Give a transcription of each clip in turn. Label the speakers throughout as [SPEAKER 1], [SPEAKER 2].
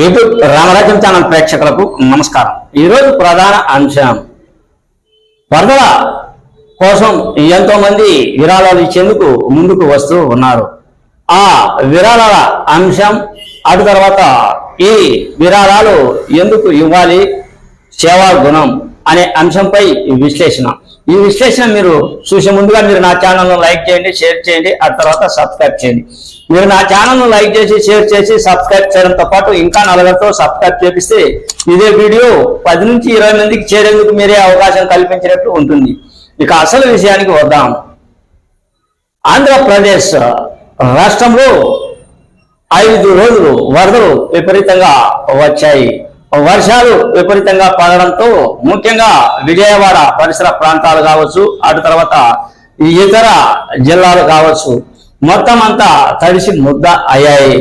[SPEAKER 1] YouTube రామరాజ్యం channel ప్రేక్షకులకు నమస్కారం. ఈరోజు ప్రధాన అంశం. వరదల కోసం ఎంతో మంది విరాళాలు ఇచ్చేందుకు ముందుకు వస్తూ ఉన్నారు. ఆ విరాళాల అంశం అటు తర్వాత ఈ విరాళాలు ఎందుకు ఇవ్వాలి? సేవా గుణం అనే అంశంపై విశ్లేషణ. ఈ విశ్లేషణ మీరు చూసే ముందుగా మీరు నా ఛానల్ను లైక్ చేయండి షేర్ చేయండి ఆ తర్వాత సబ్స్క్రైబ్ చేయండి. మీరు నా ఛానల్ను లైక్ చేసి షేర్ చేసి సబ్స్క్రైబ్ చేయడంతో పాటు ఇంకా నలుగురితో సబ్స్క్రైబ్ చేపిస్తే ఇదే వీడియో పది నుంచి ఇరవై మందికి చేరేందుకు మీరే అవకాశం కల్పించినట్టు ఉంటుంది. ఇక అసలు విషయానికి వద్దాం. ఆంధ్రప్రదేశ్ రాష్ట్రంలో ఐదు రోజులు వరదలు విపరీతంగా వచ్చాయి. వర్షాలు విపరీతంగా పడడంతో ముఖ్యంగా విజయవాడ పరిసర ప్రాంతాలు కావచ్చు అటు తర్వాత ఇతర జిల్లాలు కావచ్చు మొత్తం అంతా తడిసి ముద్ద అయ్యాయి.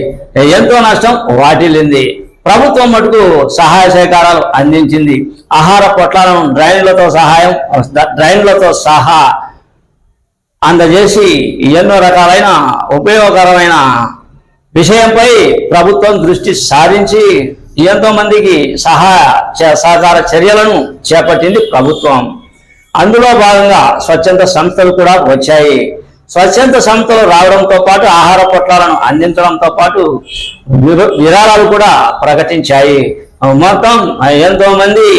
[SPEAKER 1] ఎంతో నష్టం వాటిల్లింది. ప్రభుత్వం మటుకు సహాయ సహకారాలు అందించింది. ఆహార పొట్లాలను డ్రైన్లతో సహాయం డ్రైన్లతో సహా అందజేసి ఎన్నో రకాలైన ఉపయోగకరమైన విషయంపై ప్రభుత్వం దృష్టి సారించి ఎంతో మందికి సహాయ చ- సహకార చర్యలను చేపట్టింది ప్రభుత్వం. అందులో భాగంగా స్వచ్ఛంద సంస్థలు కూడా వచ్చాయి. స్వచ్ఛంద సంస్థలు రావడంతో పాటు ఆహార పొట్లాలను అందించడంతో పాటు విరాళాలు కూడా ప్రకటించాయి. మొత్తం ఎంతో మంది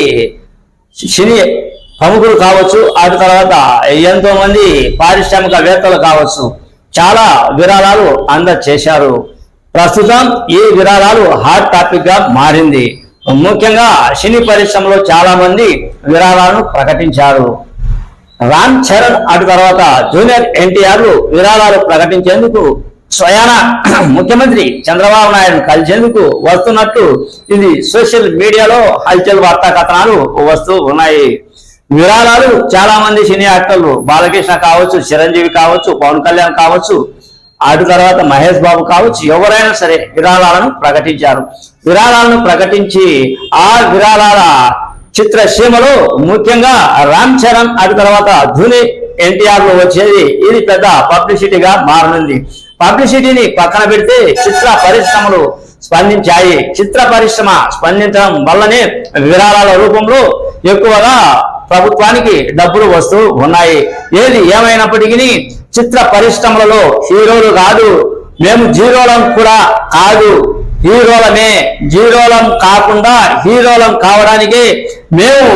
[SPEAKER 1] సినీ ప్రముఖులు కావచ్చు ఆ తర్వాత ఎంతో మంది పారిశ్రామికవేత్తలు కావచ్చు చాలా విరాళాలు అందచేశారు ప్రస్తుతం ఈ విరాళాలు హాట్ టాపిక్గా మారింది. ముఖ్యంగా సినీ పరిశ్రమలో చాలా మంది విరాళాలను ప్రకటించారు. రామ్ చరణ్ అటు తర్వాత జూనియర్ ఎన్టీఆర్ విరాళాలు ప్రకటించేందుకు స్వయాన ముఖ్యమంత్రి చంద్రబాబు నాయుడు కలిసేందుకు వస్తున్నట్టు ఇది సోషల్ మీడియాలో హల్చల్ వార్తా కథనాలు వస్తూ ఉన్నాయి. విరాళాలు చాలా మంది సినీ యాక్టర్లు బాలకృష్ణ కావచ్చు చిరంజీవి కావచ్చు పవన్ కళ్యాణ్ కావచ్చు అటు తర్వాత మహేష్ బాబు కావచ్చు ఎవరైనా సరే విరాళాలను ప్రకటించారు. విరాళాలను ప్రకటించి ఆ విరాళాల చిత్రసీమలో ముఖ్యంగా రామ్ చరణ్ అటు తర్వాత ధుని ఎన్టీఆర్లో వచ్చేది. ఇది పెద్ద పబ్లిసిటీగా మారనుంది. పబ్లిసిటీని పక్కన పెడితే చిత్ర పరిశ్రమలు స్పందించాయి. చిత్ర పరిశ్రమ స్పందించడం వల్లనే విరాళాల రూపంలో ఎక్కువగా ప్రభుత్వానికి డబ్బులు వస్తూ ఉన్నాయి. ఏది ఏమైనప్పటికీ చిత్ర పరిశ్రమలలో హీరోలు కాదు. మేము జీరోలం కూడా కాదు. హీరోలమే జీరోలం కాకుండా హీరోలం కావడానికి మేము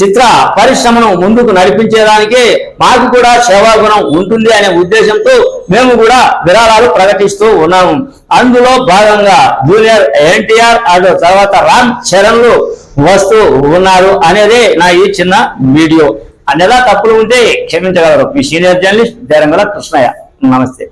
[SPEAKER 1] చిత్ర పరిశ్రమను ముందుకు నడిపించేదానికి మాకు కూడా సేవాగుణం ఉంటుంది అనే ఉద్దేశంతో మేము కూడా విరాళాలు ప్రకటిస్తూ ఉన్నాము. అందులో భాగంగా జూనియర్ ఎన్టీఆర్ అటు తర్వాత రామ్ చరణ్లు వస్తూ ఉన్నారు అనేది నా ఈ చిన్న వీడియో. అనేదా తప్పులు ఉంటే క్షమించగలరు. మీ సీనియర్ జర్నలిస్ట్ దేరంగల కృష్ణయ్య. నమస్తే.